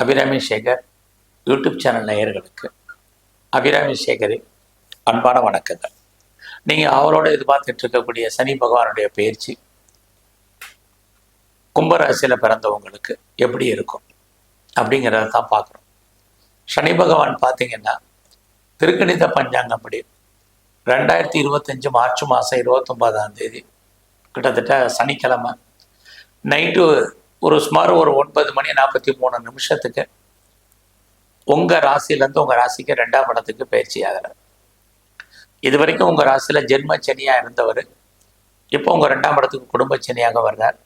Abirami Sekar YouTube channel நேயர்களுக்கு. அபிராமி சேகரின் அன்பான வணக்கங்கள். நீங்கள் அவரோட எதிர்பார்த்துட்டு இருக்கக்கூடிய சனி பகவானுடைய பயிற்சி கும்பராசியில் பிறந்தவங்களுக்கு எப்படி இருக்கும் அப்படிங்கிறத தான் பார்க்குறோம் சனி பகவான் பார்த்தீங்கன்னா திருக்கணித பஞ்சாங்கப்படி ரெண்டாயிரத்தி இருபத்தஞ்சு மார்ச் மாதம் இருபத்தொன்பதாம் தேதி கிட்டத்தட்ட சனிக்கிழமை நைட்டு ஒரு சுமார் ஒரு ஒன்பது மணி நாற்பத்தி மூணு நிமிஷத்துக்கு உங்கள் ராசியிலேருந்து உங்கள் ராசிக்கு ரெண்டாம் இடத்துக்கு பயிற்சி ஆகிறார் இது வரைக்கும் உங்கள் ராசியில் ஜென்ம சனியாக இருந்தவர். இப்போ உங்கள் ரெண்டாம் இடத்துக்கு குடும்ப சனியாக வர்றார்.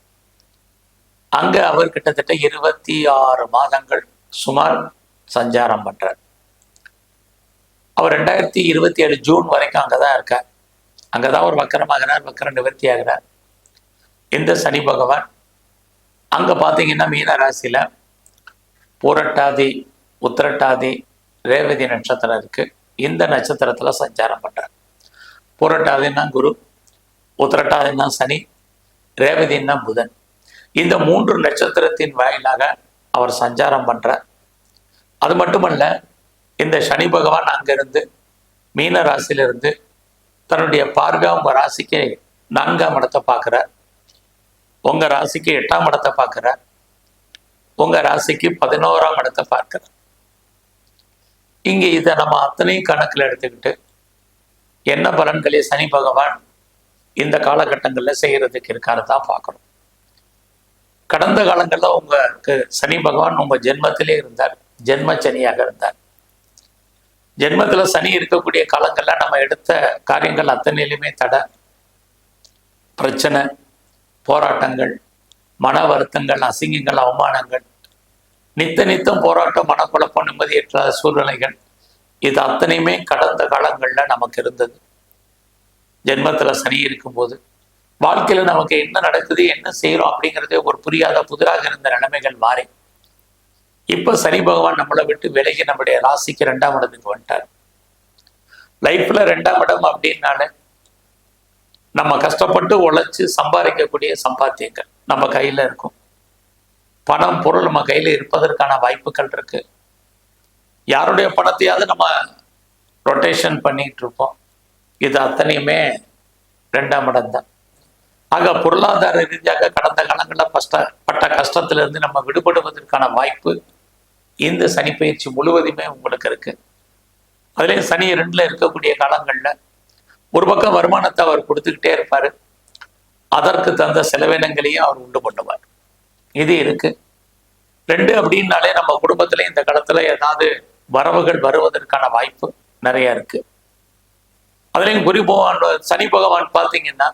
அங்கே அவர் கிட்டத்தட்ட இருபத்தி ஆறு மாதங்கள் சுமார் சஞ்சாரம் பண்ணுறார் அவர் ரெண்டாயிரத்தி இருபத்தி ஏழு ஜூன் வரைக்கும் அங்கே தான் இருக்கார். அங்கே தான் அவர் வக்கரமாகிறார் வக்கர நிவர்த்தி ஆகிறார் இந்த சனி பகவான் அங்கே பார்த்தீங்கன்னா மீன ராசியில் பூரட்டாதி உத்திரட்டாதி ரேவதி நட்சத்திரம் இருக்குது இந்த நட்சத்திரத்தில் சஞ்சாரம் பண்ணுறார் பூரட்டாதின்னா குரு உத்திரட்டாதின்னா சனி ரேவதின்னா புதன். இந்த மூன்று நட்சத்திரத்தின் வாயிலாக அவர் சஞ்சாரம் பண்ணுறார் அது மட்டுமல்ல இந்த சனி பகவான் அங்கிருந்து மீன ராசியிலிருந்து தன்னுடைய பார்வை உங்க ராசிக்கு நான்காம் இடத்தை பார்க்குறார். உங்க ராசிக்கு எட்டாம் இடத்தை பார்க்கிறார் உங்க ராசிக்கு பதினோராம் இடத்தை பார்க்கிறார் இங்கே இதை நம்ம அத்தனையும் கணக்கில் எடுத்துக்கிட்டு என்ன பலன்களை சனி பகவான் இந்த காலகட்டங்களில் செய்யறதுக்கு இருக்காரு தான் பார்க்கணும். கடந்த காலங்களில் உங்களுக்கு சனி பகவான் உங்க ஜென்மத்திலே இருந்தார். ஜென்ம சனியாக இருந்தார். ஜென்மத்தில் சனி இருக்கக்கூடிய காலங்களில் நம்ம எடுத்த காரியங்கள் அத்தனையிலுமே தடை. பிரச்சனை போராட்டங்கள் மன வருத்தங்கள் அசிங்கங்கள் அவமானங்கள் நித்த நித்தம் போராட்டம் மனக்குழப்பம் நிம்மதியற்ற சூழ்நிலைகள் இது அத்தனையுமே கடந்த காலங்களில் நமக்கு இருந்தது. ஜென்மத்தில் சனி இருக்கும்போது வாழ்க்கையில் நமக்கு என்ன நடக்குது என்ன செய்கிறோம் அப்படிங்கிறதே ஒரு புரியாத புதிராக இருந்த நிலைமைகள் மாறி. இப்போ சனி பகவான் நம்மளை விட்டு விலகி நம்முடைய ராசிக்கு ரெண்டாம் இடத்துக்கு வந்துட்டார். லைஃப்பில் ரெண்டாம் இடம் அப்படின்னாலே நம்ம கஷ்டப்பட்டு உழைச்சு சம்பாதிக்கக்கூடிய சம்பாத்தியங்கள் நம்ம கையில இருக்கும். பணம் பொருள் நம்ம கையில இருப்பதற்கான வாய்ப்புகள் இருக்கு. யாருடைய பணத்தையாவது நம்ம ரொட்டேஷன் பண்ணிட்டு இருப்போம். இது அத்தனையுமே ரெண்டாம் இடம் தான். ஆக பொருளாதார ரீதியாக கடந்த காலங்களில் கஷ்ட பட்ட கஷ்டத்திலிருந்து நம்ம விடுபடுவதற்கான வாய்ப்பு இந்த சனி பயிற்சி முழுவதுமே உங்களுக்கு இருக்கு. அதுலேயும் சனி ரெண்டுல இருக்கக்கூடிய காலங்களில் ஒரு பக்கம் வருமானத்தை அவர் கொடுத்துக்கிட்டே இருப்பார். அதற்கு தந்த செலவினங்களையும் அவர் உண்டு பண்ணுவார். இது இருக்கு. ரெண்டு அப்படின்னாலே நம்ம குடும்பத்துல இந்த காலத்துல ஏதாவது வரவுகள் வருவதற்கான வாய்ப்பு நிறைய இருக்கு. அதுலேயும் குரு பகவான் சனி பகவான் பார்த்தீங்கன்னா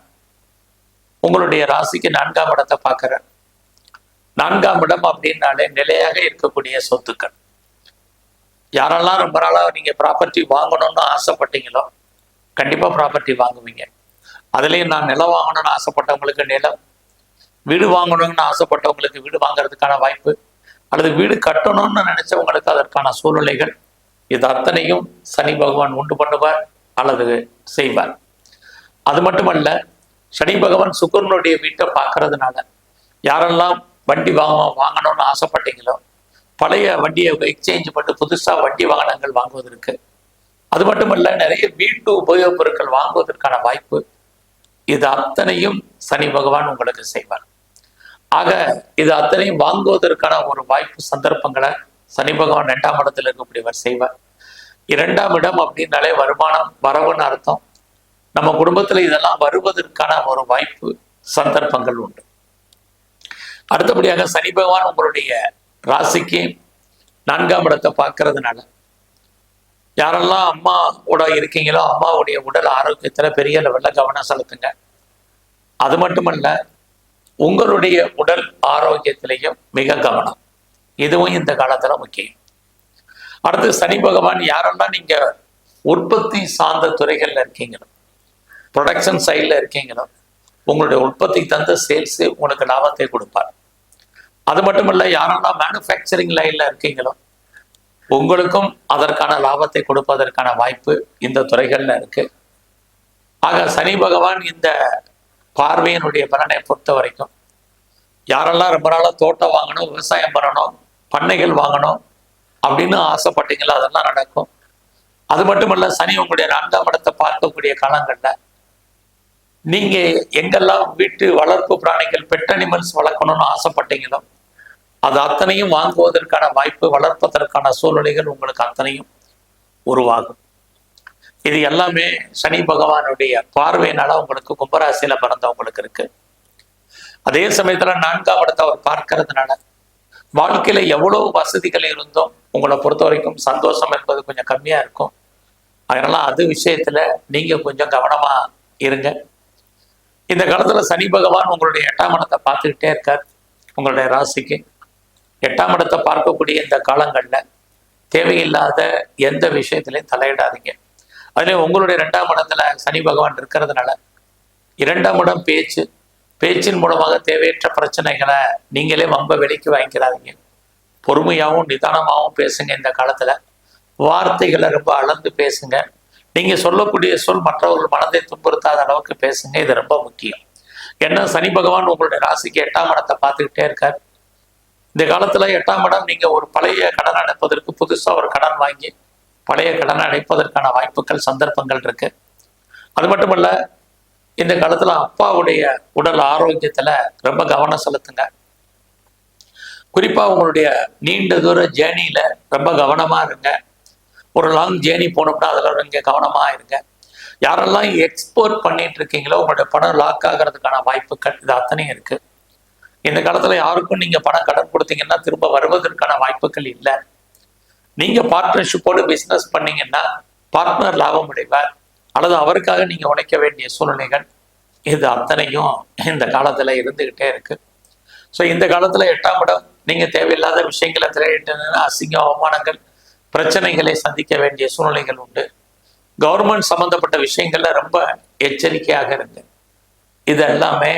உங்களுடைய ராசிக்கு நான்காம் இடத்தை பார்க்குறார். நான்காம் இடம் அப்படின்னாலே நிலையாக இருக்கக்கூடிய சொத்துக்கள். யாரெல்லாம் ரொம்ப நாளாக நீங்கள் ப்ராப்பர்ட்டி வாங்கணும்னு ஆசைப்பட்டீங்களோ கண்டிப்பாக ப்ராப்பர்ட்டி வாங்குவீங்க. அதுலேயும் நான் நிலம் வாங்கணும்னு ஆசைப்பட்டவங்களுக்கு நிலம் வீடு வாங்கணும்னு ஆசைப்பட்டவங்களுக்கு வீடு வாங்குறதுக்கான வாய்ப்பு அல்லது வீடு கட்டணும்னு நினைச்சவங்களுக்கு அதற்கான சூழ்நிலைகள் இது அத்தனையும் சனி பகவான் உண்டு பண்ணுவார் அல்லது செய்வார். அது மட்டுமல்ல சனி பகவான் சுக்கரனுடைய வீட்டை பார்க்கறதுனால யாரெல்லாம் வண்டி வாங்க வாங்கணும்னு ஆசைப்பட்டீங்களோ பழைய வண்டியை எக்ஸ்சேஞ்ச் பண்ணி புதுசாக வண்டி வாகனங்கள் வாங்குவதற்கு அது மட்டுமல்ல நிறைய வீட்டு உபயோகப் பொருட்கள் வாங்குவதற்கான வாய்ப்பு இது அத்தனையும் சனி பகவான் உங்களுக்கு செய்வார். ஆக இது அத்தனையும் வாங்குவதற்கான ஒரு வாய்ப்பு சந்தர்ப்பங்களை சனி பகவான் ரெண்டாம் இடத்துல இருக்கக்கூடியவர் செய்வார். இரண்டாம் இடம் அப்படின்னாலே வருமானம் வரவுன்னு அர்த்தம். நம்ம குடும்பத்துல இதெல்லாம் வருவதற்கான ஒரு வாய்ப்பு சந்தர்ப்பங்கள் உண்டு. அடுத்தபடியாக சனி பகவான் உங்களுடைய ராசிக்கு நான்காம் இடத்தை பார்க்கறதுனால யாரெல்லாம் அம்மாவோட இருக்கீங்களோ அம்மாவுடைய உடல் ஆரோக்கியத்துல பெரிய லெவலில் கவனம் செலுத்துங்க. அது மட்டுமல்ல உங்களுடைய உடல் ஆரோக்கியத்திலையும் மிக கவனம். இதுவும் இந்த காலத்துல முக்கியம். அடுத்து சனி பகவான் யாரெல்லாம் நீங்க உற்பத்தி சார்ந்த துறைகள்ல இருக்கீங்களோ? ப்ரொடக்ஷன் சைடில் இருக்கீங்களோ? உங்களுடைய உற்பத்தி தந்த சேல்ஸு உங்களுக்கு லாபத்தை கொடுப்பார். அது மட்டும் இல்லை யாரெல்லாம் மேனுஃபேக்சரிங் லைனில் இருக்கீங்களோ? உங்களுக்கும் அதற்கான லாபத்தை கொடுப்பதற்கான வாய்ப்பு இந்த துறைகளில் இருக்கு. ஆக சனி பகவான் இந்த பார்வையினுடைய பலனை பொறுத்த வரைக்கும் யாரெல்லாம் ரொம்ப நாளாக தோட்டம் வாங்கணும் விவசாயம் பண்ணணும் பண்ணைகள் வாங்கணும் அப்படின்னு ஆசைப்பட்டீங்களோ அதெல்லாம் நடக்கும். அது மட்டுமல்ல சனி உங்களுடைய நான்காம் இடத்தை பார்க்கக்கூடிய காலங்களில் நீங்க எங்கெல்லாம் வீட்டு வளர்ப்பு பிராணிகள் பெட் அனிமல்ஸ் வளர்க்கணும்னு ஆசைப்பட்டீங்களோ அது அத்தனையும் வாங்குவதற்கான வாய்ப்பு வளர்ப்பதற்கான சூழ்நிலைகள் உங்களுக்கு அத்தனையும் உருவாகும். இது எல்லாமே சனி பகவானுடைய பார்வையினால உங்களுக்கு கும்பராசியில பிறந்தவங்களுக்கு இருக்கு. அதே சமயத்துல நான்காம் இடத்தை அவர் பார்க்கறதுனால வாழ்க்கையில எவ்வளவு வசதிகள் இருந்தோம் உங்களை பொறுத்த வரைக்கும் சந்தோஷம் என்பது கொஞ்சம் கம்மியா இருக்கும். அதனால அது விஷயத்துல நீங்க கொஞ்சம் கவனமா இருங்க. இந்த காலத்துல சனி பகவான் உங்களுடைய எட்டாம் இடத்தை பார்த்துக்கிட்டே இருக்கார் உங்களுடைய ராசிக்கு. எட்டாம் இடத்தை பார்க்கக்கூடிய இந்த காலங்களில் தேவையில்லாத எந்த விஷயத்திலையும் தலையிடாதீங்க. அதுலேயும் உங்களுடைய ரெண்டாம் இடத்துல சனி பகவான் இருக்கிறதுனால இரண்டாம் இடம் பேச்சு. பேச்சின் மூலமாக தேவையற்ற பிரச்சனைகளை நீங்களே வம்ப வெளிக்கு வாங்கிக்கிறாதீங்க. பொறுமையாகவும் நிதானமாகவும் பேசுங்க இந்த காலத்தில். வார்த்தைகளை ரொம்ப அளந்து பேசுங்க. நீங்கள் சொல்லக்கூடிய சொல் மற்றவர்கள் மனதை துன்புறுத்தாத அளவுக்கு பேசுங்க. இது ரொம்ப முக்கியம். ஏன்னா சனி பகவான் உங்களுடைய ராசிக்கு எட்டாம் இடத்தை பார்த்துக்கிட்டே இருக்கார். இந்த காலத்துல எட்டாம் இடம் நீங்க ஒரு பழைய கடன் அடைப்பதற்கு புதுசா ஒரு கடன் வாங்கி பழைய கடனை அடைப்பதற்கான வாய்ப்புகள் சந்தர்ப்பங்கள் இருக்கு. அது மட்டுமல்ல இந்த காலத்துல அப்பாவுடைய உடல் ஆரோக்கியத்துல ரொம்ப கவனம் செலுத்துங்க. குறிப்பா உங்களுடைய நீண்ட தூர ஜேர்னியில ரொம்ப கவனமா இருங்க. ஒரு லாங் ஜேர்னி போனோம்னா அதில் நீங்க கவனமா இருங்க. யாரெல்லாம் எக்ஸ்போர்ட் பண்ணிட்டு இருக்கீங்களோ உங்களுடைய பணம் லாக் ஆகிறதுக்கான வாய்ப்புகள் இது அத்தனையும் இருக்குது இந்த காலத்துல யாருக்கும் நீங்க பணம் கடன் கொடுத்தீங்கன்னா திரும்ப வருவதற்கான வாய்ப்புகள் இல்லை. நீங்க பார்ட்னர்ஷிப்போடு பிசினஸ் பண்ணீங்கன்னா பார்ட்னர் லாபம் அடைவார். அல்லது அவருக்காக நீங்க உழைக்க வேண்டிய சூழ்நிலைகள் இது அத்தனையும் இந்த காலத்துல இருந்துகிட்டே இருக்கு. ஸோ இந்த காலத்துல எட்டாம் இடம் நீங்க தேவையில்லாத விஷயங்களை திரையிட்டீங்கன்னா அசிங்க அவமானங்கள் பிரச்சனைகளை சந்திக்க வேண்டிய சூழ்நிலைகள் உண்டு. கவர்மெண்ட் சம்பந்தப்பட்ட விஷயங்கள்ல ரொம்ப எச்சரிக்கையாக இருங்க. இது எல்லாமே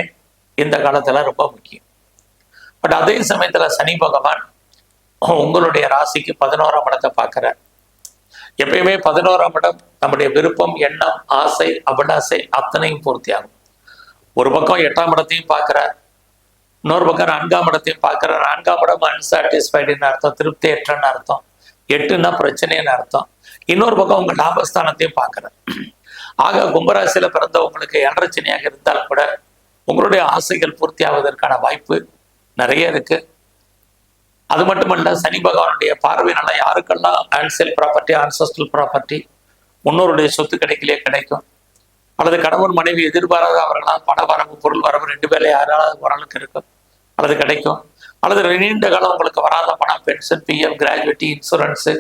இந்த காலத்துல ரொம்ப முக்கியம். பட் அதே சமயத்துல சனி பகவான் உங்களுடைய ராசிக்கு பதினோராம் இடத்தை பார்க்கிறார். எப்பயுமே பதினோராம் இடம் நம்முடைய விருப்பம் எண்ணம் ஆசை அபிலாசை அத்தனையும் பூர்த்தியாகும். ஒரு பக்கம் எட்டாம் இடத்தையும் பார்க்கிறார். இன்னொரு பக்கம் நான்காம் இடத்தையும் பார்க்கிறார். நான்காம் இடம் அன்சாட்டிஸ்ஃபைடுன்னு அர்த்தம் திருப்தியற்றன்னு அர்த்தம் எட்டுன்னா பிரச்சனைன்னு அர்த்தம். இன்னொரு பக்கம் உங்க லாபஸ்தானத்தையும் பார்க்கிறார். ஆக கும்பராசியில பிறந்தவங்களுக்கு ஏழரச்சனையாக இருந்தால் கூட உங்களுடைய ஆசைகள் பூர்த்தி ஆவதற்கான வாய்ப்பு நிறைய இருக்கு. அது மட்டுமல்ல சனி பகவானுடைய பார்வையினால யாருக்கெல்லாம் ஆன்சியல் ப்ராப்பர்ட்டி ஆன்சஸ்டல் ப்ராப்பர்ட்டி முன்னோருடைய சொத்து கிடைக்கலையே கிடைக்கும். அல்லது கணவன் மனைவி எதிர்பாராத அவர்களால் பண வரவு பொருள் வரவு ரெண்டு பேர்ல யாராவது ஓரளவுக்கு இருக்கும். அல்லது கிடைக்கும். அல்லது நீண்ட காலம் உங்களுக்கு வராத பணம் pension PF gratuity insurance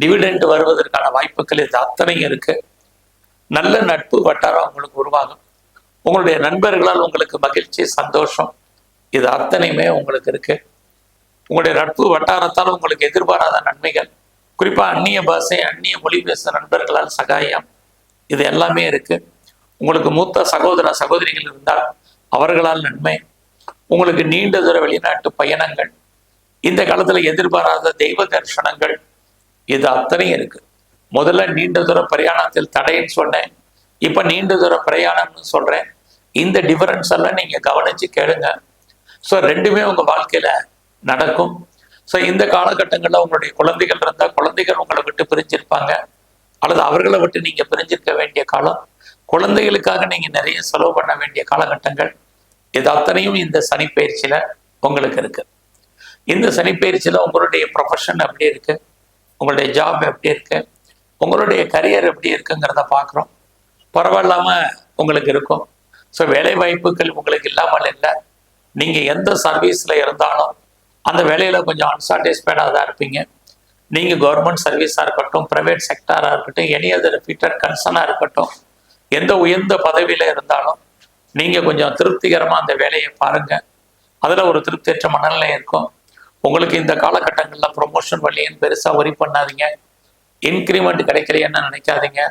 dividend வருவதற்கான வாய்ப்புகள் இது அத்தனையும் இருக்கு. நல்ல நட்பு வட்டாரம் உங்களுக்கு உருவாகும். உங்களுடைய நண்பர்களால் உங்களுக்கு மகிழ்ச்சி சந்தோஷம். இது அத்தனையுமே உங்களுக்கு இருக்கு. உங்களுடைய நட்பு வட்டாரத்தால் உங்களுக்கு எதிர்பாராத நன்மைகள். குறிப்பாக அந்நிய பாஷை அந்நிய மொழி பேசுகிற நண்பர்களால் சகாயம். இது எல்லாமே இருக்கு. உங்களுக்கு மூத்த சகோதர சகோதரிகள் இருந்தால் அவர்களால் நன்மை. உங்களுக்கு நீண்ட தூர வெளிநாட்டு பயணங்கள். இந்த காலத்தில் எதிர்பாராத தெய்வ தரிசனங்கள். இது அத்தனையும் இருக்கு. முதல்ல நீண்ட தூர பிரயாணத்தில் தடைன்னு சொன்னேன். இப்போ நீண்ட தூர பிரயாணம்னு சொல்றேன். இந்த டிஃபரன்ஸ் எல்லாம் நீங்கள் கவனிச்சு கேளுங்க. ஸோ ரெண்டுமே உங்கள் வாழ்க்கையில் நடக்கும். ஸோ இந்த காலகட்டங்களில் உங்களுடைய குழந்தைகள் இருந்தால் குழந்தைகள் உங்களை விட்டு பிரிஞ்சிருப்பாங்க. அல்லது அவர்களை விட்டு நீங்கள் பிரிஞ்சிருக்க வேண்டிய காலம். குழந்தைகளுக்காக நீங்கள் நிறைய செலவு பண்ண வேண்டிய காலகட்டங்கள் இது அத்தனையும் இந்த சனிப்பயிற்சியில் உங்களுக்கு இருக்கு. இந்த சனிப்பயிற்சியில் உங்களுடைய ப்ரொஃபஷன் எப்படி இருக்கு? உங்களுடைய ஜாப் எப்படி இருக்கு? உங்களுடைய கரியர் எப்படி இருக்குங்கிறத பார்க்குறோம். பரவாயில்லாமல் உங்களுக்கு இருக்கும். ஸோ வேலை வாய்ப்புகள் உங்களுக்கு இல்லாமல் இல்லை. நீங்கள் எந்த சர்வீஸில் இருந்தாலும் அந்த வேலையில் கொஞ்சம் அன்சாட்டிஸ்ஃபைடாக தான் இருப்பீங்க. நீங்கள் கவர்மெண்ட் சர்வீஸாக இருக்கட்டும் ப்ரைவேட் செக்டாராக இருக்கட்டும் எனி அதர் ரிப்பீட்டட் கன்சர்னாக இருக்கட்டும் எந்த உயர்ந்த பதவியில் இருந்தாலும் நீங்கள் கொஞ்சம் திருப்திகரமாக அந்த வேலையை பாருங்கள் அதில் ஒரு திருப்தியற்ற மனநிலை இருக்கும். உங்களுக்கு இந்த காலகட்டங்களில் ப்ரொமோஷன் வழியும் பெருசாக ஒரி பண்ணாதீங்க. இன்க்ரிமெண்ட் கிடைக்கலையேன்னு நினைக்காதீங்க.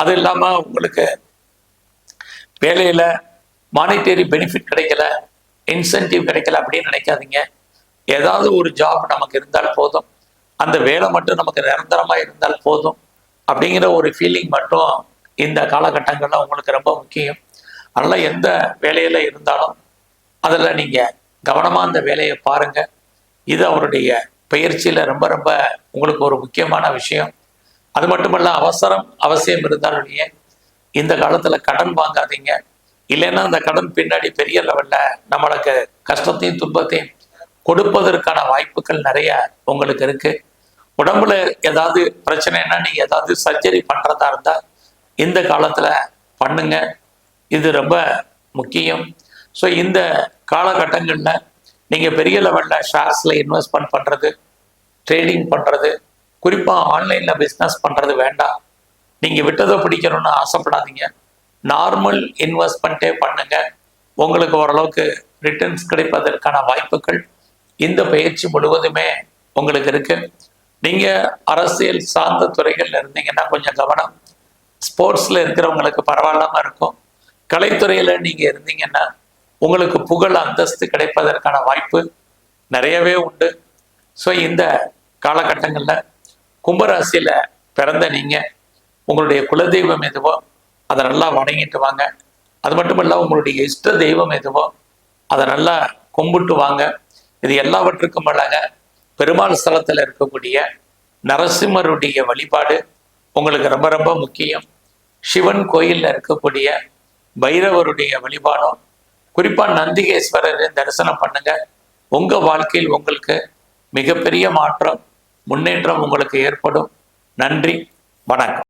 அது இல்லாமல் உங்களுக்கு வேலையில் மானிட்டரி பெனிஃபிட் கிடைக்கல. இன்சென்டிவ் கிடைக்கல அப்படின்னு நினைக்காதீங்க. ஏதாவது ஒரு ஜாப் நமக்கு இருந்தால் போதும். அந்த வேலை மட்டும் நமக்கு நிரந்தரமாக இருந்தால் போதும். அப்படிங்கிற ஒரு ஃபீலிங் மட்டும் இந்த காலகட்டங்களில் உங்களுக்கு ரொம்ப முக்கியம். அதனால் எந்த வேலையில் இருந்தாலும் அதில் நீங்கள் கவனமாக அந்த வேலையை பாருங்க. இது அவருடைய பயிற்சியில் ரொம்ப ரொம்ப உங்களுக்கு ஒரு முக்கியமான விஷயம். அது மட்டுமல்ல அவசரம் அவசியம் இருந்தாலும் இந்த காலத்தில் கடன் வாங்காதீங்க. இல்லைன்னா அந்த கடன் பின்னாடி பெரிய லெவலில் நம்மளுக்கு கஷ்டத்தையும் துன்பத்தையும் கொடுப்பதற்கான வாய்ப்புகள் நிறைய உங்களுக்கு இருக்கு. உடம்புல ஏதாவது பிரச்சனைனா நீங்கள் ஏதாவது சர்ஜரி பண்ணுறதா இருந்தால் இந்த காலத்தில் பண்ணுங்க. இது ரொம்ப முக்கியம். ஸோ இந்த காலகட்டங்களில் நீங்கள் பெரிய லெவலில் ஷேர்ஸில் இன்வெஸ்ட்மெண்ட் பண்ணுறது ட்ரேடிங் பண்ணுறது குறிப்பாக ஆன்லைனில் பிஸ்னஸ் பண்ணுறது வேண்டாம். நீங்கள் விட்டதை பிடிக்கணும்னு ஆசைப்படாதீங்க. நார்மல் இன்வெஸ்ட்மெண்ட்டே பண்ணுங்க. உங்களுக்கு ஓரளவுக்கு ரிட்டர்ன்ஸ் கிடைப்பதற்கான வாய்ப்புகள் இந்த பயிற்சி முழுவதுமே உங்களுக்கு இருக்கு. நீங்கள் அரசியல் சார்ந்த துறைகளில் இருந்தீங்கன்னா கொஞ்சம் கவனம். ஸ்போர்ட்ஸில் இருக்கிறவங்களுக்கு பரவாயில்லாம இருக்கும். கலைத்துறையில் நீங்கள் இருந்தீங்கன்னா உங்களுக்கு புகழ் அந்தஸ்து கிடைப்பதற்கான வாய்ப்பு நிறையவே உண்டு. ஸோ இந்த காலகட்டங்களில் கும்பராசியில் பிறந்த நீங்கள் உங்களுடைய குலதெய்வம் எதுவோ அதை நல்லா வணங்கிட்டு வாங்க அது மட்டும் இல்லாமல் உங்களுடைய இஷ்ட தெய்வம் எதுவோ அதை நல்லா கும்பிட்டு வாங்க இது எல்லாவற்றுக்கும் மேலாக பெருமாள் ஸ்தலத்தில் இருக்கக்கூடிய நரசிம்மருடைய வழிபாடு உங்களுக்கு ரொம்ப ரொம்ப முக்கியம். சிவன் கோயிலில் இருக்கக்கூடிய பைரவருடைய வழிபாடும் குறிப்பாக நந்திகேஸ்வரர் தரிசனம் பண்ணுங்க. உங்கள் வாழ்க்கையில் உங்களுக்கு மிகப்பெரிய மாற்றம் முன்னேற்றம் உங்களுக்கு ஏற்படும். நன்றி வணக்கம்.